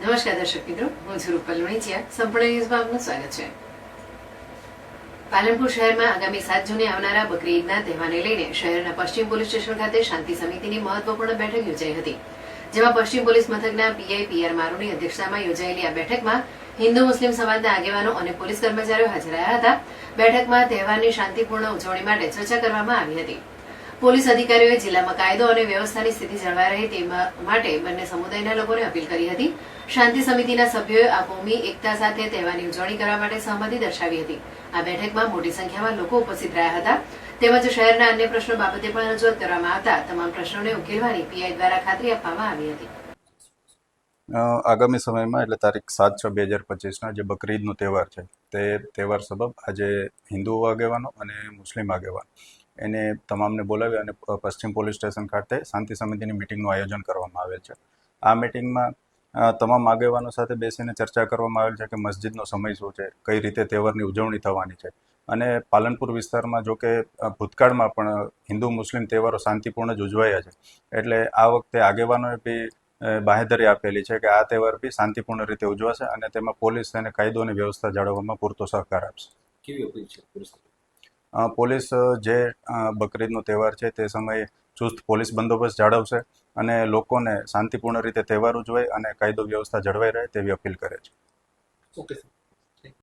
નમસ્કાર દર્શક મિત્રો, હું છું રૂપલ સંપૂર્ણ ન્યૂઝમાં આપનું સ્વાગત છે. પાલનપુર શહેરમાં આગામી સાત જૂને આવનારા બકરી ઈદના તહેવારને લઈને શહેરના પશ્ચિમ પોલીસ સ્ટેશન ખાતે શાંતિ સમિતિની મહત્વપૂર્ણ બેઠક યોજાઈ હતી. જેમાં પશ્ચિમ પોલીસ મથકના પીઆઈ પીઆર મારુની અધ્યક્ષતામાં યોજાયેલી આ બેઠકમાં હિન્દુ મુસ્લિમ સમાજના આગેવાનો અને પોલીસ કર્મચારીઓ હાજર રહ્યા હતા. બેઠકમાં તહેવારની શાંતિપૂર્ણ ઉજવણી માટે ચર્ચા કરવામાં આવી હતી. પોલીસ અધિકારીઓએ જિલ્લામાં કાયદો અને વ્યવસ્થાની સ્થિતિ જળવાઈ રહે તે માટે બંને સમુદાયના લોકોને અપીલ કરી હતી. શાંતિ સમિતિના સભ્યોએ આ કોમી, એકતા સાથે તહેવારની ઉજવણી કરવા માટે સહમતિ દર્શાવી હતી. આ બેઠકમાં મોટી સંખ્યામાં લોકો ઉપસ્થિત રહ્યા હતા. તેમજ શહેરના અન્ય પ્રશ્નો બાબતે પણ રજૂઆત કરવામાં આવતા તમામ પ્રશ્નોને ઉકેલવાની પીઆઈ દ્વારા ખાતરી આપવામાં આવી હતી. આગામી સમયમાં, એટલે તારીખ સાત છ બે હજાર પચીસના, જે બકરીદનો તહેવાર છે, તે તહેવાર સબબ આજે હિન્દુ આગેવાનો અને મુસ્લિમ આગેવાન. એને તમામને બોલાવી અને પશ્ચિમ પોલીસ સ્ટેશન ખાતે શાંતિ સમિતિની મિટિંગનું આયોજન કરવામાં આવેલ છે. આ મિટિંગમાં તમામ આગેવાનો સાથે બેસીને ચર્ચા કરવામાં આવેલ છે કે મસ્જિદનો સમય શું છે, કઈ રીતે તહેવારની ઉજવણી થવાની છે. અને પાલનપુર વિસ્તારમાં જો કે ભૂતકાળમાં પણ હિન્દુ મુસ્લિમ તહેવારો શાંતિપૂર્ણ જ ઉજવાયા છે. એટલે આ વખતે આગેવાનોએ બી બાહેધરી આપેલી છે કે આ તહેવાર બી શાંતિપૂર્ણ રીતે ઉજવાશે અને તેમાં પોલીસ અને કાયદો અને વ્યવસ્થા જાળવવામાં પૂરતો સહકાર આપશે. કેવી અપીલ છે? પોલીસ જે બકરીદનો તહેવાર છે તે સમયે ચુસ્ત પોલીસ બંદોબસ્ત જાળવશે અને લોકોને શાંતિપૂર્ણ રીતે તહેવાર ઉજવાય અને કાયદો વ્યવસ્થા જળવાઈ રહે તેવી અપીલ કરે છે. ઓકે